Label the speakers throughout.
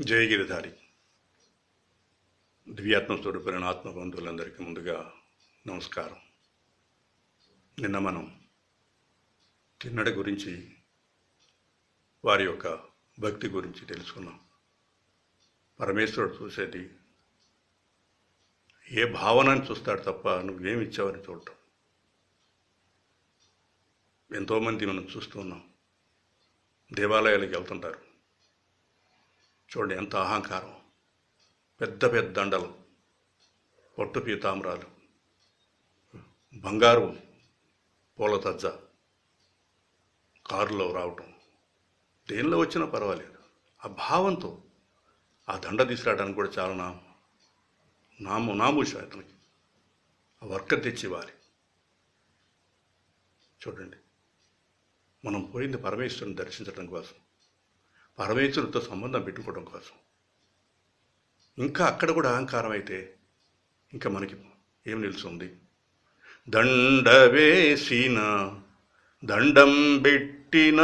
Speaker 1: జయగిరిధారి. దివ్యాత్మ స్వరూపులైన ఆత్మ బంధువులందరికీ ముందుగా నమస్కారం. నిన్న మనం తిన్నడ గురించి వారి యొక్క భక్తి గురించి తెలుసుకున్నాం. పరమేశ్వరుడు చూసేది ఏ భావనని చూస్తాడు తప్ప నువ్వేమి ఇచ్చావని చూడటం. ఎంతోమంది మనం చూస్తూ ఉన్నాం. దేవాలయాలకు వెళ్తుంటారు. చూడండి ఎంత అహంకారం. పెద్ద పెద్ద దండలు పట్టు పీతాంబరాలు బంగారు పూల తజ్జ కారులో రావటం. దేనిలో వచ్చినా పర్వాలేదు. ఆ భావంతో ఆ దండ తీసుకురావడానికి కూడా చాలా నా నాము నామూష అతనికి. ఆ వర్కర్ తెచ్చి ఇవ్వాలి. చూడండి. మనం పోయింది పరమేశ్వరుని దర్శించడం కోసం. పరమేశ్వరుడితో సంబంధం పెట్టుకోవడం కోసం. ఇంకా అక్కడ కూడా అహంకారం అయితే ఇంకా మనకి ఏం నిలుస్తుంది? దండ వేసిన దండం పెట్టిన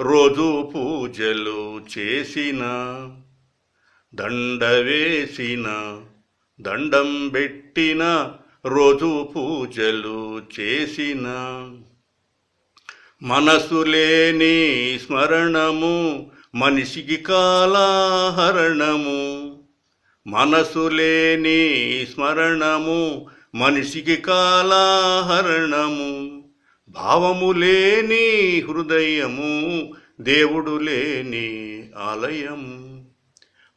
Speaker 1: రోజు పూజలు చేసిన దండ వేసిన దండం పెట్టిన రోజు పూజలు చేసిన. మనసు లేని స్మరణము మనిషికి కాలాహరణము మనసు లేని స్మరణము మనిషికి కాలాహరణము. భావము లేని హృదయము దేవుడు లేని ఆలయము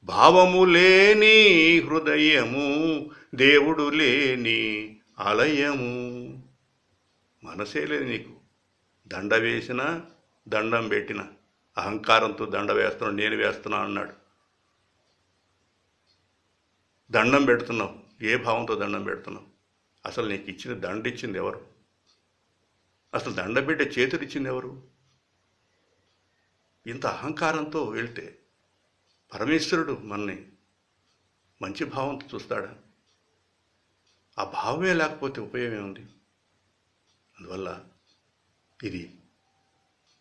Speaker 1: భావము లేని హృదయము దేవుడు లేని ఆలయము. మనసే లేదు నీకు. దండ వేసిన దండం పెట్టిన. అహంకారంతో దండ వేస్తున్నాడు నేను వేస్తున్నా అన్నాడు. దండం పెడుతున్నావు ఏ భావంతో దండం పెడుతున్నావు? అసలు నీకు ఇచ్చిన దండ ఇచ్చింది ఎవరు? అసలు దండ పెట్టే చేతులు ఇచ్చింది ఎవరు? ఇంత అహంకారంతో వెళ్తే పరమేశ్వరుడు మనని మంచి భావంతో చూస్తాడా? ఆ భావమే లేకపోతే ఉపయోగం ఏముంది? అందువల్ల ఇది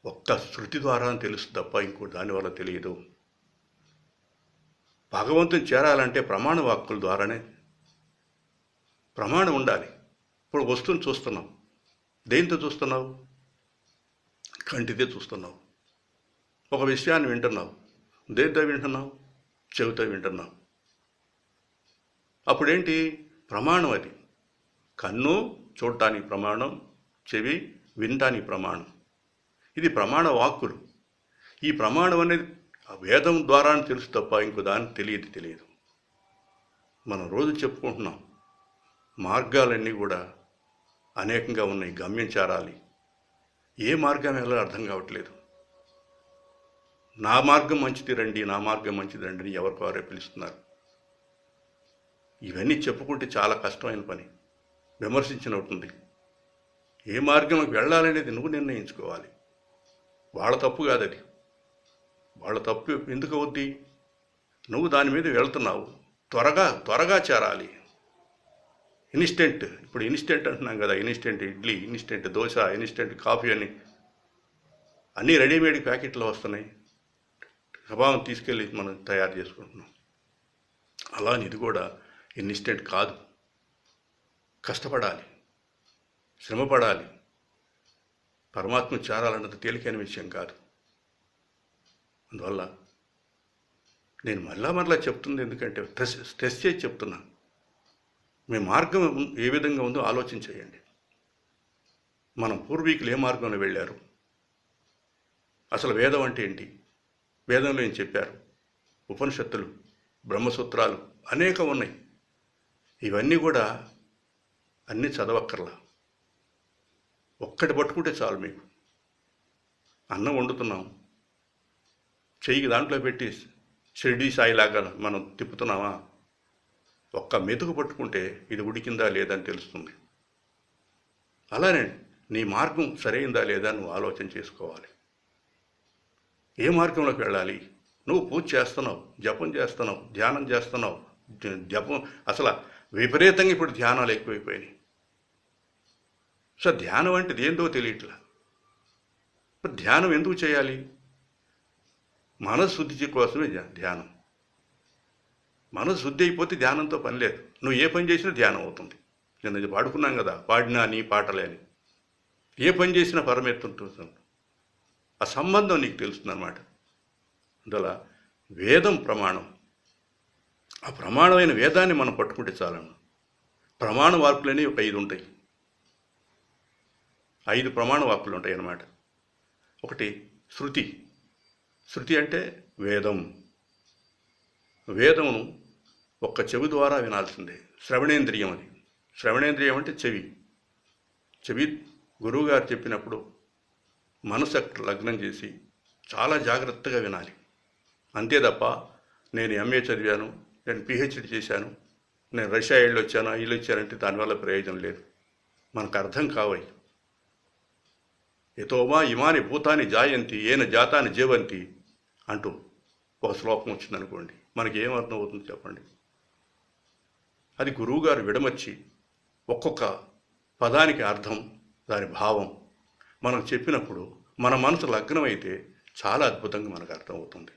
Speaker 1: ఒక్క శృతి ద్వారా తెలుస్తుంది తప్ప ఇంకో దానివల్ల తెలియదు. భగవంతుని చేరాలంటే ప్రమాణ వాక్కుల ద్వారానే ప్రమాణం ఉండాలి. ఇప్పుడు వస్తువుని చూస్తున్నాం. దేంతో చూస్తున్నావు? కంటితో చూస్తున్నావు. ఒక విషయాన్ని వింటున్నావు. దేంతో వింటున్నావు? చెవితో వింటున్నావు. అప్పుడేంటి? ప్రమాణం అది. కన్ను చూడటానికి ప్రమాణం చెవి వినటానికి ప్రమాణం. ఇది ప్రమాణ వాక్కులు. ఈ ప్రమాణం అనేది ఆ వేదం ద్వారానే తెలుసు తప్ప ఇంకో దాన్ని తెలియదు తెలియదు. మనం రోజు చెప్పుకుంటున్నాం మార్గాలన్నీ కూడా అనేకంగా ఉన్నాయి గమ్యం చేరాలి. ఏ మార్గం ఎలా అర్థం కావట్లేదు. నా మార్గం మంచిది రండి నా మార్గం మంచిది రండి అని ఎవరికి వారే పిలుస్తున్నారు. ఇవన్నీ చెప్పుకుంటే చాలా కష్టమైన పని. విమర్శించినట్టుంది. ఏ మార్గంలోకి వెళ్ళాలనేది నువ్వు నిర్ణయించుకోవాలి. వాళ్ళ తప్పు కాదది. వాళ్ళ తప్పు ఎందుకు అవుద్ది? నువ్వు దాని మీద వెళ్తున్నావు. త్వరగా త్వరగా చేరాలి. ఇన్స్టెంట్ ఇప్పుడు ఇన్స్టెంట్ అంటున్నాం కదా instant idli instant dosa instant coffee అని. అన్నీ రెడీమేడ్ ప్యాకెట్లు వస్తున్నాయి. స్వభావం తీసుకెళ్ళి మనం తయారు చేసుకుంటున్నాం. అలా ఇది కూడా ఇన్స్టెంట్ కాదు. కష్టపడాలి. శ్రమపడాలి. పరమాత్మ చేరాలన్నది తేలికైన విషయం కాదు. అందువల్ల నేను మళ్ళా మరలా చెప్తుంది ఎందుకంటే స్ట్రెస్ స్ట్రెస్ చేసి చెప్తున్నాను. మీ మార్గం ఏ విధంగా ఉందో ఆలోచన చేయండి. మనం పూర్వీకులు ఏ మార్గంలో వెళ్ళారు? అసలు వేదం అంటే ఏంటి? వేదంలో ఏం చెప్పారు? ఉపనిషత్తులు బ్రహ్మసూత్రాలు అనేకం ఉన్నాయి. ఇవన్నీ కూడా అన్నీ చదవక్కర్లా. ఒక్కటి పట్టుకుంటే చాలు మీకు. అన్నం వండుతున్నాం. చెయ్యి దాంట్లో పెట్టి షిరిడి సాయిలాగా మనం తిప్పుతున్నామా? ఒక్క మెతుకు పట్టుకుంటే ఇది ఉడికిందా లేదా అని తెలుస్తుంది. అలానే నీ మార్గం సరైందా లేదా నువ్వు ఆలోచన చేసుకోవాలి. ఏ మార్గంలోకి వెళ్ళాలి? నువ్వు పూజ చేస్తున్నావు జపం చేస్తున్నావు ధ్యానం చేస్తున్నావు జపం అసలు విపరీతంగా ఇప్పుడు ధ్యానాలు ఎక్కువైపోయినాయి. సో ధ్యానం అంటే ఏందో తెలియట్లా. ధ్యానం ఎందుకు చేయాలి? మనశుద్ధి కోసమే ధ్యానం. మనశుద్ధి శుద్ధి అయిపోతే ధ్యానంతో పని లేదు. నువ్వు ఏ పని చేసినా ధ్యానం అవుతుంది. నేను ఇది పాడుకున్నాం కదా పాడినా నీ పాటలేని ఏ పని చేసినా పరమెత్తుంటుంది ఆ సంబంధం నీకు తెలుస్తుందన్నమాట. అందువల్ల వేదం ప్రమాణం. ఆ ప్రమాణమైన వేదాన్ని మనం పట్టుకుంటే చాలన్న ప్రమాణ మార్పులనే ఒక ఐదు ఉంటాయి. ఐదు ప్రమాణ వాక్కులు ఉంటాయి అన్నమాట. ఒకటి శృతి. శృతి అంటే వేదం. వేదమును ఒక్క చెవి ద్వారా వినాల్సిందే. శ్రవణేంద్రియం అది. శ్రవణేంద్రియం అంటే చెవి. చెవి గురువుగారు చెప్పినప్పుడు మనసు లగ్నం చేసి చాలా జాగ్రత్తగా వినాలి. అంతే తప్ప నేను ఎంఏ చదివాను నేను పిహెచ్డి చేశాను నేను రష్యా వెళ్ళి వచ్చాను ఇల్లు వచ్చానంటే దానివల్ల ప్రయోజనం లేదు. మనకు అర్థం కావయి ఇతోమా ఇమాని భూతాన్ని జాయంతి ఏన జాతాన్ని జీవంతి అంటూ ఒక శ్లోకం వచ్చిందనుకోండి. మనకి ఏం అర్థం అవుతుంది చెప్పండి? అది గురువుగారు విడమర్చి ఒక్కొక్క పదానికి అర్థం దాని భావం మనం చెప్పినప్పుడు మన మనసు లగ్నమైతే చాలా అద్భుతంగా మనకు అర్థమవుతుంది.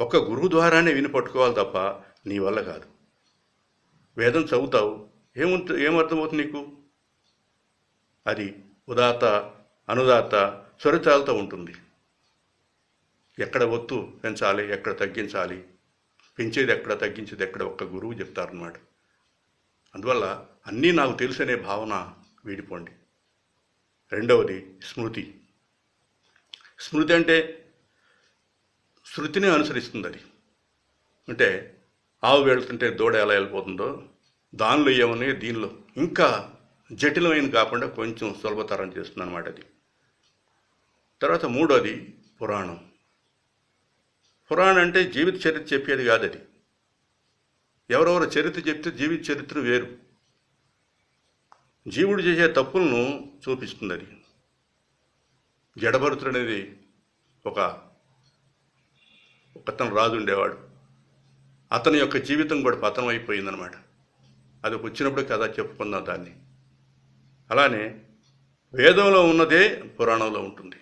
Speaker 1: ఒక్క గురువు ద్వారానే వినిపట్టుకోవాలి తప్ప నీ వల్ల కాదు. వేదం చదువుతావు ఏముంట ఏమర్థమవుతుంది నీకు? అది ఉదాత అనుదాత స్వరితాలతో ఉంటుంది. ఎక్కడ ఒత్తు పెంచాలి ఎక్కడ తగ్గించాలి? పెంచేది ఎక్కడ తగ్గించేది ఎక్కడ? ఒక్క గురువు చెప్తారన్నమాట. అందువల్ల అన్నీ నాకు తెలుసనే భావన వీడిపోండి. రెండవది స్మృతి. స్మృతి అంటే శృతిని అనుసరిస్తుంది అది అంటే ఆవు వెళ్తుంటే దూడ ఎలా వెళ్ళిపోతుందో దానిలో ఏమని దీనిలో. ఇంకా జటిలమైనది కాకుండా కొంచెం సులభతరం చేస్తుంది అనమాట అది. తర్వాత మూడోది పురాణం. పురాణం అంటే జీవిత చరిత్ర చెప్పేది కాదు అది ఎవరెవరు చరిత్ర చెప్తే జీవిత చరిత్ర వేరు. జీవుడు చేసే తప్పులను చూపిస్తుంది అది జడభరుతుడు అనేది ఒక అతను రాజు ఉండేవాడు. అతని యొక్క జీవితం కూడా పతనం అయిపోయిందనమాట అది వచ్చినప్పుడు కథ చెప్పుకుందాం దాన్ని. అలానే వేదంలో ఉన్నదే పురాణంలో ఉంటుంది.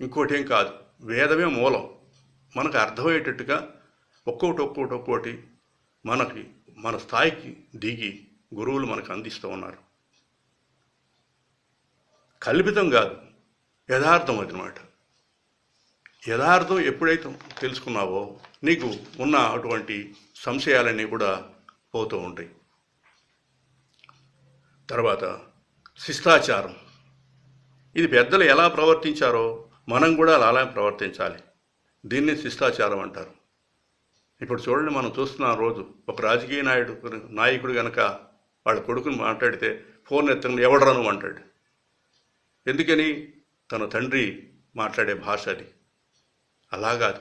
Speaker 1: ఇంకోటి ఏం కాదు. వేదమే మూలం. మనకు అర్థమయ్యేటట్టుగా ఒక్కోటి ఒక్కోటి ఒక్కోటి మనకి మన స్థాయికి దిగి గురువులు మనకు అందిస్తూ ఉన్నారు. కల్పితం కాదు. యథార్థం అదనమాట. యథార్థం ఎప్పుడైతే తెలుసుకున్నావో నీకు ఉన్న అటువంటి సంశయాలన్నీ కూడా పోతూ ఉంటాయి. తర్వాత శిష్టాచారం. ఇది పెద్దలు ఎలా ప్రవర్తించారో మనం కూడా అలా ప్రవర్తించాలి. దీన్ని శిష్టాచారం అంటారు. ఇప్పుడు చూడండి మనం చూస్తున్నాం రోజు ఒక రాజకీయ నాయుడు నాయకుడు కనుక వాళ్ళ కొడుకుని మాట్లాడితే ఫోన్ ఎత్తని ఎవడరను అంటాడు. ఎందుకని? తన తండ్రి మాట్లాడే భాష అది. అలాగాదు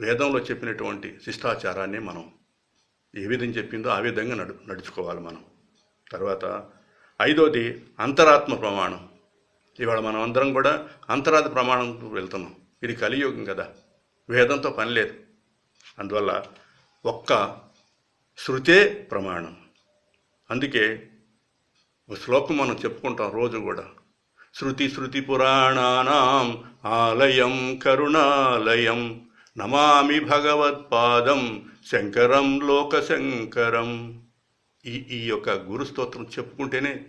Speaker 1: వేదంలో చెప్పినటువంటి శిష్టాచారాన్ని మనం ఏ విధంగా చెప్పిందో ఆ విధంగా నడు నడుచుకోవాలి మనం. తర్వాత ఐదోది అంతరాత్మ ప్రమాణం. ఇవాళ మనం అందరం కూడా అంతరాత్మ ప్రమాణం వెళ్తున్నాం. ఇది కలియుగం కదా. వేదంతో పని లేదు. అందువల్ల ఒక్క శృతే ప్రమాణం. అందుకే ఒక శ్లోకం మనం చెప్పుకుంటాం రోజు కూడా. శృతి శృతి పురాణానాం ఆలయం కరుణాలయం నమామి భగవత్పాదం శంకరం లోకశంకరం. ఈ ఈ యొక్క గురుస్తోత్రం చెప్పుకుంటేనే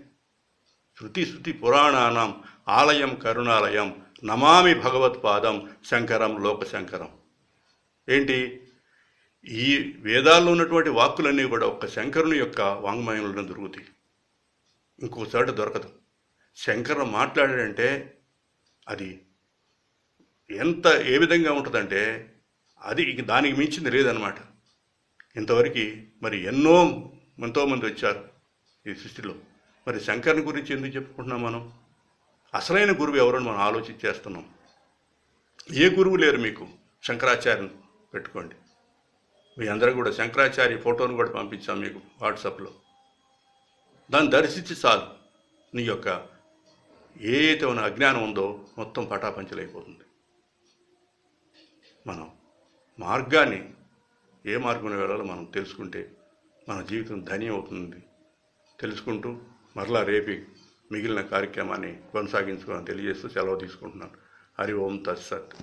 Speaker 1: శృతి శృతి పురాణానం ఆలయం కరుణాలయం నమామి భగవత్పాదం శంకరం లోకశంకరం. ఏంటి? ఈ వేదాల్లో ఉన్నటువంటి వాక్కులన్నీ కూడా ఒక శంకరుని యొక్క వాంగ్మయంలో దొరుకుతాయి. ఇంకోసారి దొరకదు. శంకరం మాట్లాడాడంటే అది ఎంత ఏ విధంగా ఉంటుందంటే అది దానికి మించింది లేదనమాట ఇంతవరకు మరి ఎన్నో ఎంతోమంది వచ్చారు ఈ సృష్టిలో. మరి శంకరుని గురించి ఎందుకు చెప్పుకుంటున్నాం మనం? అసలైన గురువు ఎవరని మనం ఆలోచించేస్తున్నాం ఏ గురువు లేరు మీకు? శంకరాచార్యను పెట్టుకోండి. మీ అందరూ కూడా శంకరాచార్య ఫోటోను కూడా పంపించాం మీకు వాట్సాప్లో. దాన్ని దర్శించి చాలు. నీ యొక్క ఏ అయితే ఉన్న అజ్ఞానం ఉందో మొత్తం పటాపంచలైపోతుంది. మనం మార్గాన్ని ఏ మార్గంలో వెళ్ళాలో మనం తెలుసుకుంటే మన జీవితం ధన్యం అవుతుంది. తెలుసుకుంటూ మరలా రేపి మిగిలిన కార్యక్రమాన్ని కొనసాగించుకోవాలని తెలియజేస్తూ సెలవు తీసుకుంటున్నాను. హరి ఓం తత్సత్.